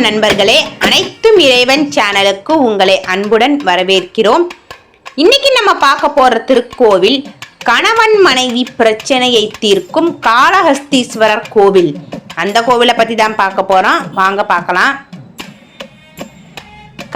வணக்கம் நண்பர்களே. அனைத்தும் இறைவன் சேனலுக்கு உங்களை அன்புடன் வரவேற்கிறோம். இன்னைக்கு நம்ம பார்க்க போற திருக்கோவில் கணவன் மனைவி பிரச்சனையை தீர்க்கும் காளஹஸ்தீஸ்வரர் கோவில். அந்த கோவிலை பத்தி தான் பார்க்க போறோம். வாங்க பார்க்கலாம்.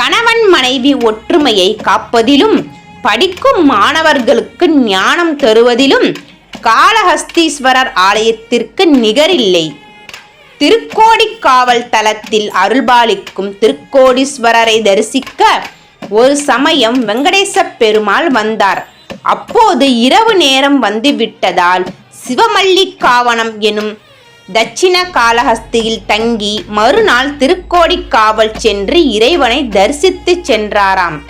கணவன் மனைவி ஒற்றுமையை காப்பதிலும் படிக்கும் மாணவர்களுக்கு ஞானம் தருவதிலும் காளஹஸ்தீஸ்வரர் ஆலயத்திற்கு நிகரில்லை. திருக்கோடிக்காவல் தலத்தில் அருள்பாலிக்கும் திருக்கோடீஸ்வரரை தரிசிக்க ஒரு சமயம் வெங்கடேச பெருமாள் வந்தார். அப்போது இரவு நேரம் வந்துவிட்டதால் சிவமல்லி சிவமல்லிக்காவனம் எனும் தட்சிண காளஹஸ்தியில் தங்கி மறுநாள் திருக்கோடிக்காவல் சென்று இறைவனை தரிசித்துச் சென்றாராம்.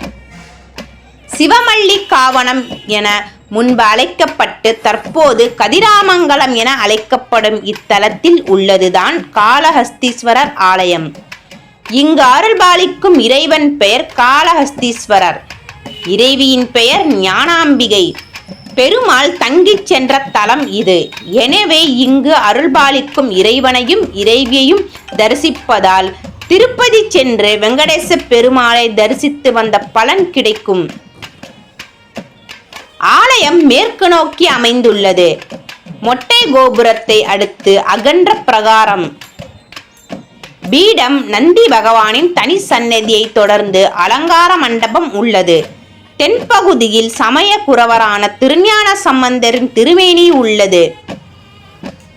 சிவமல்லிக்காவனம் என முன்பு அழைக்கப்பட்டு தற்போது கதிராமங்கலம் என அழைக்கப்படும் இத்தலத்தில் உள்ளதுதான் காளஹஸ்தீஸ்வரர் ஆலயம். இங்கு அருள்பாலிக்கும் இறைவன் பெயர் காளஹஸ்தீஸ்வரர். இறைவியின் பெயர் ஞானாம்பிகை. பெருமாள் தங்கிச் சென்ற தலம் இது. எனவே இங்கு அருள்பாலிக்கும் இறைவனையும் இறைவியையும் தரிசிப்பதால் திருப்பதி சென்று வெங்கடேச பெருமாளை தரிசித்து வந்த பலன் கிடைக்கும். ஆலயம் மேற்கு நோக்கி அமைந்துள்ளது. மொட்டை கோபுரத்தை அடுத்து அகன்ற பிரகாரம். பீடம் நந்தி பகவானின் தனி சன்னதியை தொடர்ந்து அலங்கார மண்டபம் உள்ளது. தென்பகுதியில் சமய குறவரான திருஞான சம்பந்தரின் திருமேனி உள்ளது.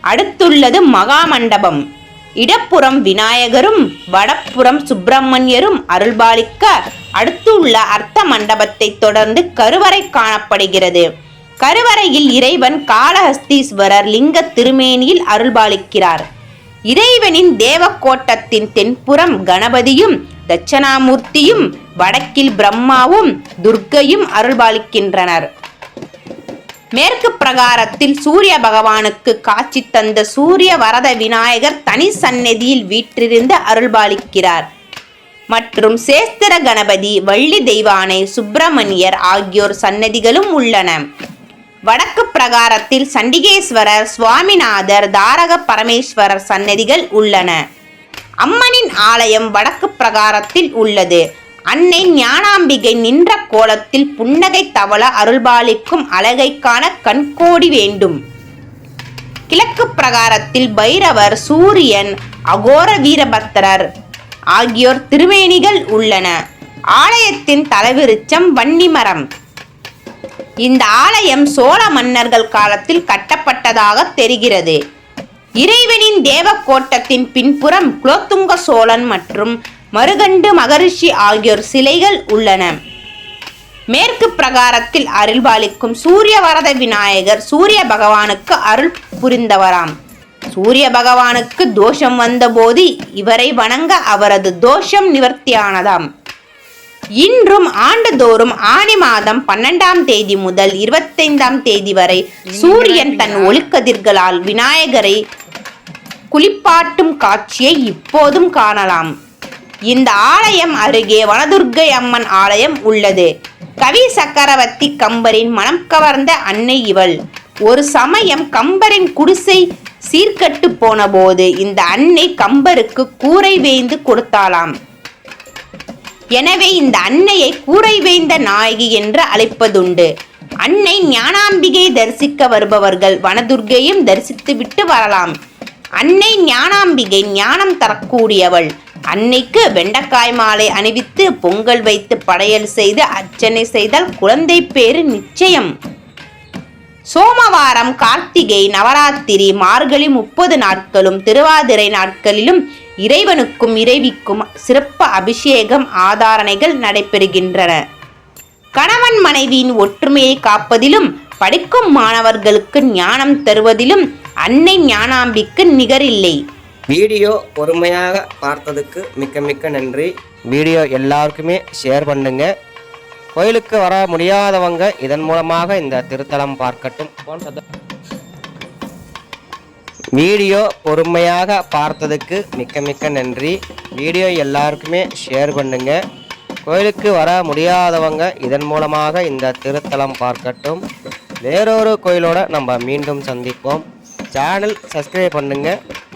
அடுத்துள்ளது மகா மண்டபம். இடப்புறம் விநாயகரும் வடப்புறம் சுப்பிரமணியரும் அருள்பாலிக்க அடுத்துள்ள அர்த்த மண்டபத்தை தொடர்ந்து கருவறை காணப்படுகிறது. கருவறையில் இறைவன் காளஹஸ்தீஸ்வரர் லிங்க திருமேனியில் அருள்பாலிக்கிறார். இறைவனின் தேவக்கோட்டத்தின் தென்புறம் கணபதியும் தட்சணாமூர்த்தியும் வடக்கில் பிரம்மாவும் துர்க்கையும் அருள்பாலிக்கின்றனர். மேற்கு பிரகாரத்தில் சூரிய பகவானுக்கு காட்சி தந்த சூரிய வரத விநாயகர் தனி சந்நிதியில் வீற்றிருந்து அருள்பாலிக்கிறார். மற்றும் சேஸ்திர கணபதி வள்ளி தெய்வானை சுப்பிரமணியர் ஆகியோர் சன்னதிகளும் உள்ளன. வடக்கு பிரகாரத்தில் சண்டிகேஸ்வரர் சுவாமிநாதர் தாரக பரமேஸ்வரர் சன்னதிகள் உள்ளன. அம்மனின் ஆலயம் வடக்கு பிரகாரத்தில் உள்ளது. அன்னை ஞானாம்பிகை நின்ற கோலத்தில் புன்னகை தவள அருள்பாலிக்கும் அழகைக்கான கண்கோடி வேண்டும். கிழக்கு பிரகாரத்தில் பைரவர் சூரியன் அகோர வீரபத்திரர் ஆகியோர் திருவேணிகள் உள்ளன. ஆலயத்தின் தலைவிருச்சம் வன்னிமரம். இந்த ஆலயம் சோழ மன்னர்கள் காலத்தில் கட்டப்பட்டதாக தெரிகிறது. இறைவனின் தேவக்கோட்டத்தின் பின்புறம் குலோத்துங்க சோழன் மற்றும் மருகண்டு மகரிஷி ஆகியோர் சிலைகள் உள்ளன. மேற்கு பிரகாரத்தில் அருள்பாலிக்கும் சூரிய வரத விநாயகர் சூரிய பகவானுக்கு அருள் புரிந்தவராம். சூரிய பகவானுக்கு தோஷம் வந்தபோது இவரை வணங்க அவரது தோஷம் நிவர்த்தியானதாம். இன்றும் ஆண்டுதோறும் ஆணி மாதம் பன்னெண்டாம் தேதி முதல் இருபத்தைந்தாம் தேதி வரை சூரியன் தன் ஒளிக்கதிர்களால் விநாயகரை குளிப்பாட்டும் காட்சியை இப்போதும் காணலாம். இந்த ஆலயம் அருகே வனதுர்க்கை அம்மன் ஆலயம் உள்ளது. கவி சக்கரவர்த்தி கம்பரின் மனம் கவர்ந்த அன்னை இவள். ஒரு சமயம் கம்பரின் குடிசை சீர்கட்டு போனபோது இந்த அன்னை கம்பருக்கு கூரை வேய்ந்து கொடுத்தாளாம். எனவே இந்த அன்னையை கூரை வேய்ந்த நாயகி என்று அழைப்பதுண்டு. அன்னை ஞானாம்பிகை தரிசிக்க வருபவர்கள் வனதுர்க்கையும் தரிசித்துவிட்டு வரலாம். அன்னை ஞானாம்பிகை ஞானம் தரக்கூடியவள். அன்னைக்கு வெண்டைக்காய் மாலை அணிவித்து பொங்கல் வைத்து படையல் செய்து அர்ச்சனை செய்தால் குழந்தை பேரு நிச்சயம். சோமவாரம் கார்த்திகை நவராத்திரி மார்கழி முப்பது நாட்களும் திருவாதிரை நாட்களிலும் இறைவனுக்கும் இறைவிக்கும் சிறப்பு அபிஷேகம் ஆதாரணைகள் நடைபெறுகின்றன. கணவன் மனைவியின் ஒற்றுமையை காப்பதிலும் படிக்கும் மாணவர்களுக்கு ஞானம் தருவதிலும் அன்னை ஞானாம்பிக்கு நிகரில்லை. வீடியோ பொறுமையாக பார்த்ததுக்கு மிக்க மிக்க நன்றி. வீடியோ எல்லாருக்குமே ஷேர் பண்ணுங்க. கோயிலுக்கு வர முடியாதவங்க இதன் மூலமாக இந்த திருத்தலம் பார்க்கட்டும். வீடியோ பொறுமையாக பார்த்ததுக்கு மிக்க மிக்க நன்றி. வீடியோ எல்லாருக்குமே ஷேர் பண்ணுங்க. கோயிலுக்கு வர முடியாதவங்க இதன் மூலமாக இந்த திருத்தலம் பார்க்கட்டும். வேறொரு கோயிலோட நம்ம மீண்டும் சந்திப்போம். சேனல் சப்ஸ்கிரைப் பண்ணுங்கள்